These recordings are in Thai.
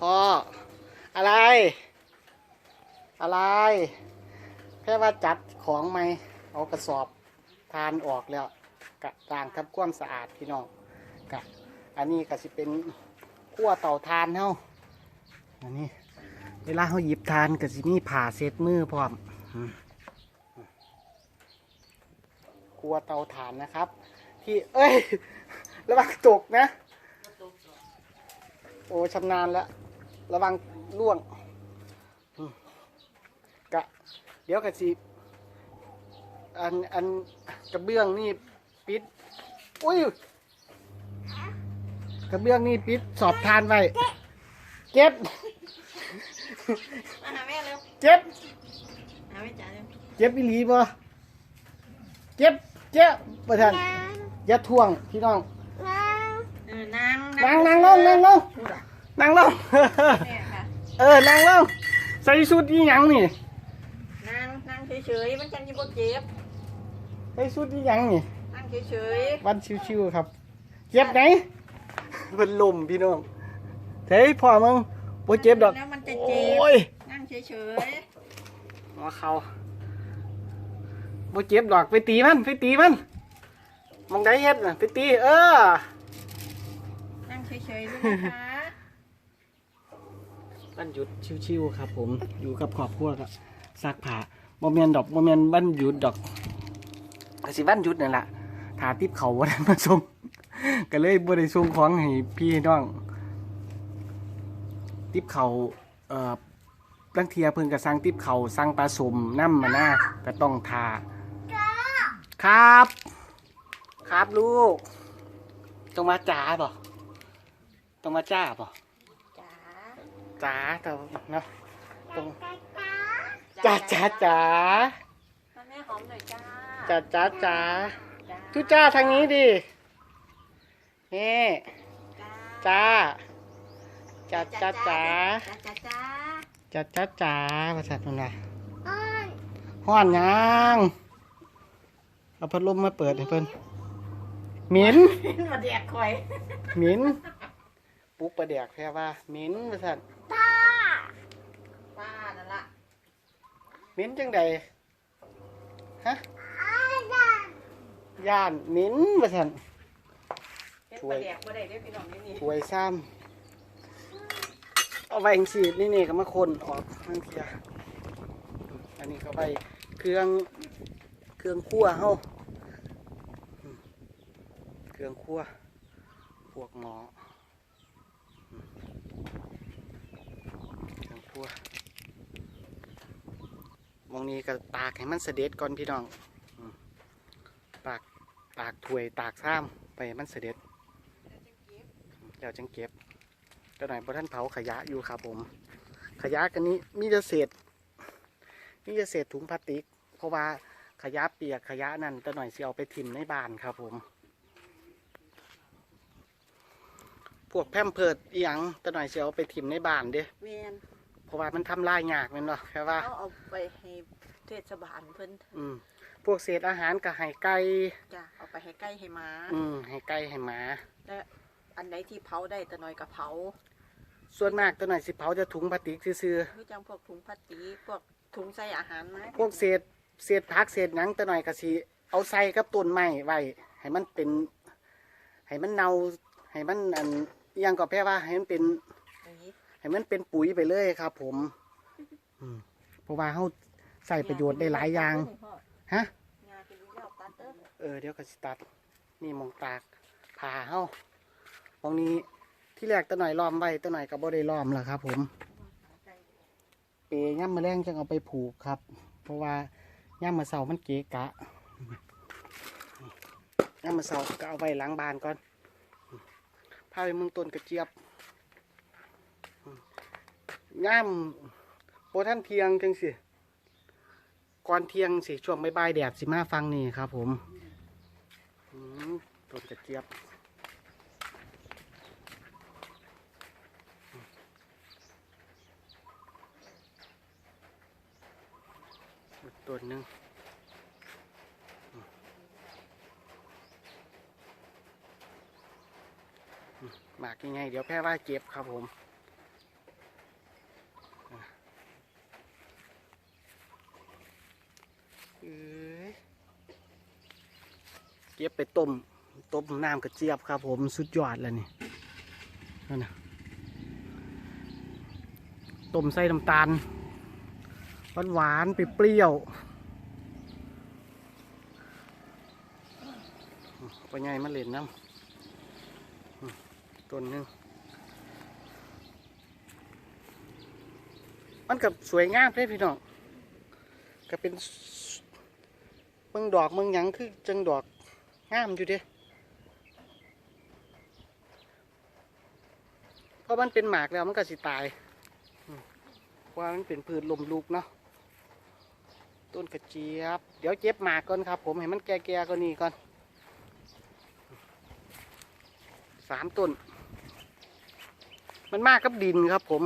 พ่ออะไร อะไร แค่ว่าจัดของไหมเอากระสอบทานออกแล้วกะล้างทำความสะอาดพี่น้องกะอันนี้ก็สิเป็นขั้วเตาทานเฮาอันนี้ เวลาเขาหยิบทานก็สิมีผ่าเซตมือพร้อมอืมครัวเตาถ่านนะครับ ที่เอ้ย ระวังตกนะ โอ้ชำนาญแล้ว ระวังล่วงอืมกะ เดี๋ยวกะสิอันอันกระเบื้องนี่ปิด อุ้ยกระเบื้องนี่ปิดสอบทานไว้เก็บมาหาแม่เร็วเจ็บหาแม่จ๋าเร็วเจ็บอีหลีบ่เจ็บเจ็บประธานอย่าท่วงพี่น้องเออนั่งนั่งนั่งลงนั่งลง นั่งลง แม่ค่ะเออ นั่งลง ใส่ชุดอีหยังนี่ นั่งนั่งเฉยๆมันจังยี่บ่เจ็บใส่ชุดอีหยังนี่ นั่งเฉยวันชิวๆครับ เจ็บไหนมันลมพี่น้องเฮ้ยพ่อมึงๆบ่เจ็บดอก แล้วมันจะโอเจ็บ้ย นั่งเฉยหัวเขาบ่เจ็บดอกไปตีมัน ไปตีมันมองได้เฮ็ดน่ะไปตี เออ ๆนั่งเฉยๆด้วยนะคะ วันหยุดชิวๆครับ ผมอยู่กับครอบครัวก็ซักผ้าบ่แม่นดอกบ่แม่นวันหยุดดอกก็สิวันหยุดนั่นล่ะถาติบเขาบ่ได้มาส่งก็เลยบ่ได้ส่งของให้พี่น้องติบเขาเอ่อตั้งเทียเพิ่นก็สั่งติบเขาสังปลาสมน้ำมาหน้าก็ต้องทาครับ ครับลูก ต้องมาจ๋าบ่ต้องมาจ้าบ่ จ๋าแต่เนาะตรงจ๋าจ๋าจ๋ามาแม่หอมหน่อยจ้าจ๋าจ๋าจ๋าจ้าทุจ้าทางนี้ดินี่จ้าจ้าจ๋าจ๋าจ๋าจ๋าจ้าจ้าจ๋าจ๋าจ๋าภาษาตรงไหนห้อนยังเอาพัดลมมาเปิดให้เพิ่นหมินมาแดกข่อยหมินปุ๊กประเดียกแค่ว่าหมินภาษา ป้านั่นล่ะ หมินจังใดฮะย่านหมินภาษาเป็นช่ปวยลาแดกบ่ได้เด้อพี่น้องนี่นี่ถวยซ้ำเอาไว้จังสีนี่นี่ก็มาคนออกทั้งเทียอันนี้ก็ไปเครื่องเครื่องคั่วเฮาอืมเครื่องคั่วพวกหมออืมเครื่องคั่วมอง นี้ก็ตากให้มันเสด็จก่อนพี่น้องตากตากถวยตากซ้ำไปมันเสด็จเดี๋ยวจังเก็บเดี๋ยวหน่อยพอท่านเผาขยะอยู่ครับผม ขยะกันนี้มีแต่เศษมีแต่เศษถุงพลาสติก เพราะว่าขยะเปียกขยะนั่นตะหน่อยเสียเอาไปทิ่มในบ้านครับผม พวกแพมเพิร์ดอีหยังตะหน่อยเสียเอาไปทิ่มในบ้านเด้แม่น เพราะว่ามันทำลายยากแมันเนาะแค่ว่าเอาเอาไปให้เทศบาลเพิ่นอืม พวกเศษอาหารกับไห้ไก่จ้ะเอาไปให้ใกล้ให้หมาอืมไห้ไก่ไห้หมา และอันไหนที่เผาได้แต่น้อยก็เผาส่วนมากตะหน่อยสิเผาจะถุงพลาสติกซื่อๆคือจังพวกถุงพลาสติกพวกถุงใส่อาหารนะพวกเศษเศษผักเศษหยังแต่หน่อยก็สิเอาใส่กับต้นไม้ไว้ให้มันเป็น ให้มันเนาให้มันอันอิหยังก็แปลว่าให้มันเป็นอย่างนี้ ให้มันเป็นปุ๋ยไปเลยครับ ผมอืมเพราะว่าเขาใส่ประโยชน์ได้หลายอย่าง ฮะ งาเป็นลูกยาวตัดเด้อเออเดี๋ยวก็สิตัด นี่มองตากผ่าเฮาตรงนี้ที่แรกตะหน่อยล้อมไว้ตะหน่อยก็บ่ได้ล้อมแล้วครับ ผม เปย่ำมาแรงจังเอาไปผูกครับ เพราะว่าย่ำมาเสามันเกะกะย่ำมาเสาก็เอาไว้หล้างบานก่อนพาไปเมืองต้นกระเจี๊ยบ ย่ำโปท่านเทียงจังสิก่อนเทียงสิช่วงใบ่ายแดดสิมาฟังนี่ครับ ผมต้นกระเจี๊ยบตัวหนึ่งหมากยังไง เดี๋ยวแพ้ว่าเก็บครับผม ก็บไปต้มต้มน้ำกระเจี๊ยบครับ ผมสุดยอดแล้วนี่นั่นนะต้มใส่น้ำตาลหวานหวานไปเปรี้ยวๆปไงมาเล่นน้ำต้นหนึงมันกับสวยงามเลยพี่น้องก็เป็นเมืองดอกเมืองหยังคือจังดอก งามอยู่เด้เพราะมันเป็นหมากแล้วมันก็สิตายเพราะว่ามันเป็นพืชลมลุกเนาะต้นกระเจี๊ยบ เดี๋ยวเจ็บหมากก่อนครับ ผมให้มันแก่ๆก็นี่ก่อนสามต้น มันมากกับดินครับผม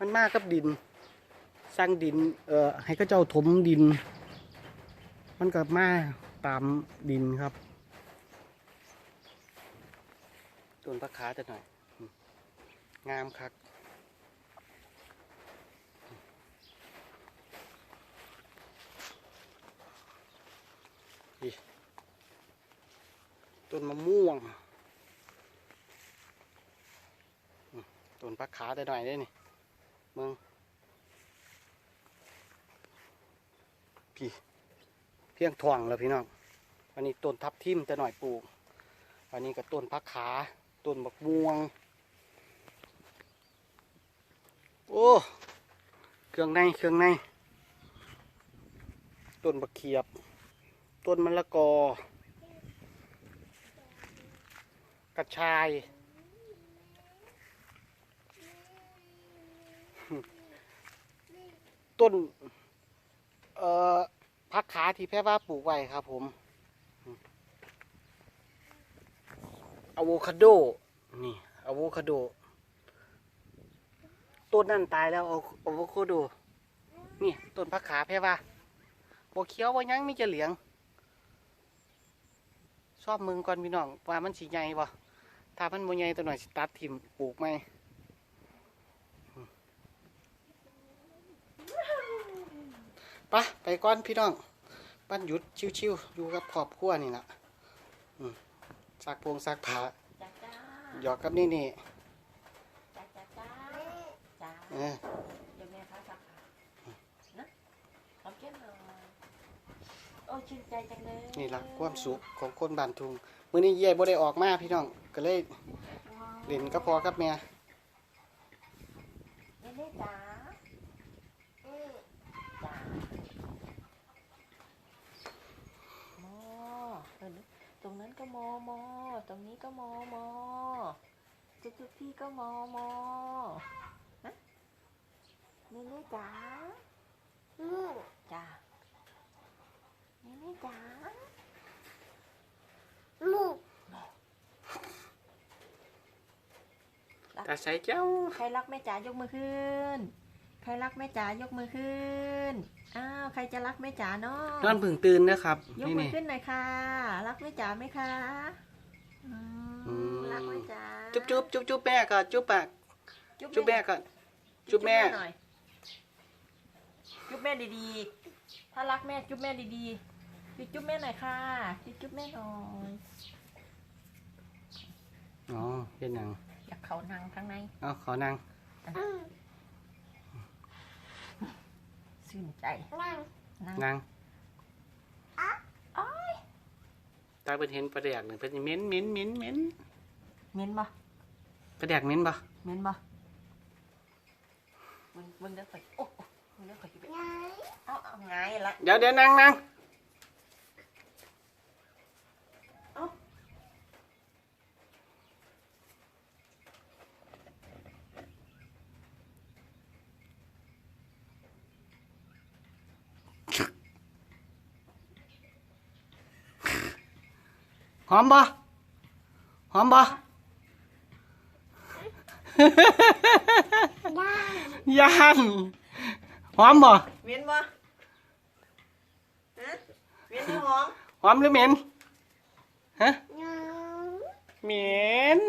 มันมากกับดิน สร้างดิน เอ่อ ให้เขาเจ้าถมดิน มันก็มาตามดินครับต้นพักขาจะหน่อย งามคักต้นมะม่วงต้นพักขาจะหน่อยได้นี่มึงพี่ เพียงทองแล้วพี่น้องอันนี้ต้นทับทิมจะหน่อยปลูกอันนี้ก็ต้นพักขาต้นบักม่วง โอ้เครื่องในเครื่องในต้นบักเขียบ ต้นมะละกอ กระชายต้น เอ่อ พักขาที่แพ่ว่าปลูกไว้ครับ ผมอะโวคาโดนี่อะโวคาโดต้นนั่นตายแล้วอะโวคาโดนี่ต้นพักขาแพ่ว่าบกเขียวว่ายังมีจะเหลียงชอบมึงก่อนพี่น้องว่ามันสีใหญ่บ่ถ้ามันบ่ใหญ่ตัวหน่อยสิตัดทิมปลูกไหม ไปะไปก่อนพี่น้องบ้านหยุดชิวๆอยู่กับครอบครัวนี่นะอืมซักพงซักผ้าจ้าจ้าหยอกกับนี่นี่จ้าจ้าจ้าจ้าเออเดี๋ยวแม่พาสักขานะขอเก็บหน่อยโอ้ชื่นใจจังเลยนี่ละความสุขของคนบ้านทุงมื้อนี้เย่บ่ได้ออกมาพี่น้อง ก็เลยเล่นกับพ่อกับแม่ เน่เน่จ๋าจ้าโมเออต รงนั้นก็มอมอตรงนี้ก็มอมอจุกจุกพี่ก็มอมอฮะเน่เน่จ๋าจ้าเน่เน่จ๋าลูกตาใสเจ้า ใครรักแม่จ๋ายกมือขึ้น ครรักแม่จ๋ายกมือขึ้น อ้าวใครจะรักแม่จ๋าเนาะนอนพึ่งตื่นนะครับยกนี่มือนี่ขึ้นหน่อยค่ะ รักแม่จ๋าไหมคะอืมอืมรักแม่จ๋าจุ๊บจุ๊บจุ๊บจุ๊บแม่ก่อนจุ๊บปากจุ๊บแม่ก่อนจุ๊บแม่หน่อยจุ๊บแม่ดีๆ ถ้ารักแม่จุ๊บแม่ดีๆ จุ๊บจุ๊บแม่หน่อยค่ะ จุ๊บจุ๊บแม่หน่อย อ๋อเป็นหยังอยากเขานั่งข้างในเอาขอนั่ง ชื่นใจนั่งนั่งอ้อยตาเพิ่นเห็นปลาแดกหนึ่งเพิ่นสิเหม็นเหม็นเหม็นเหม็นเหม็นบ่ปลาแดกเหม็นบ่เหม็นบ่มึงมึงเดินไปโอ้โอ้มึงเดินไปอยู่ไปเอาเอาไงละเดี๋ยวเดี๋ยวนั่งนั่ง หอมบ่หอมบ่ย่านหอมบ่เหม็นบ่ฮะเหม็นหรือหอมหอมหรือเหม็นฮะเหม็น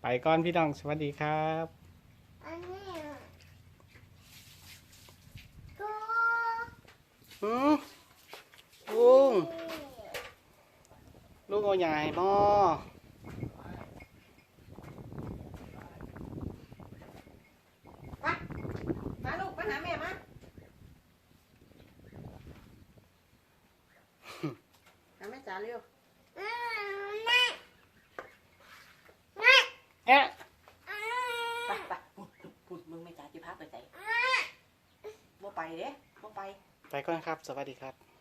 ไปก่อนพี่น้องสวัสดีครับอืมง เอาใหญ่บ่มาลูกมาหาแม่มาหาแม่จ๋าเร็วแอะไปไปปุ่นปุ่นมึงแม่จ๋าจะพาไปไหนบ่ไปเด้บ่ไป ไปก่อนครับ สวัสดีครับ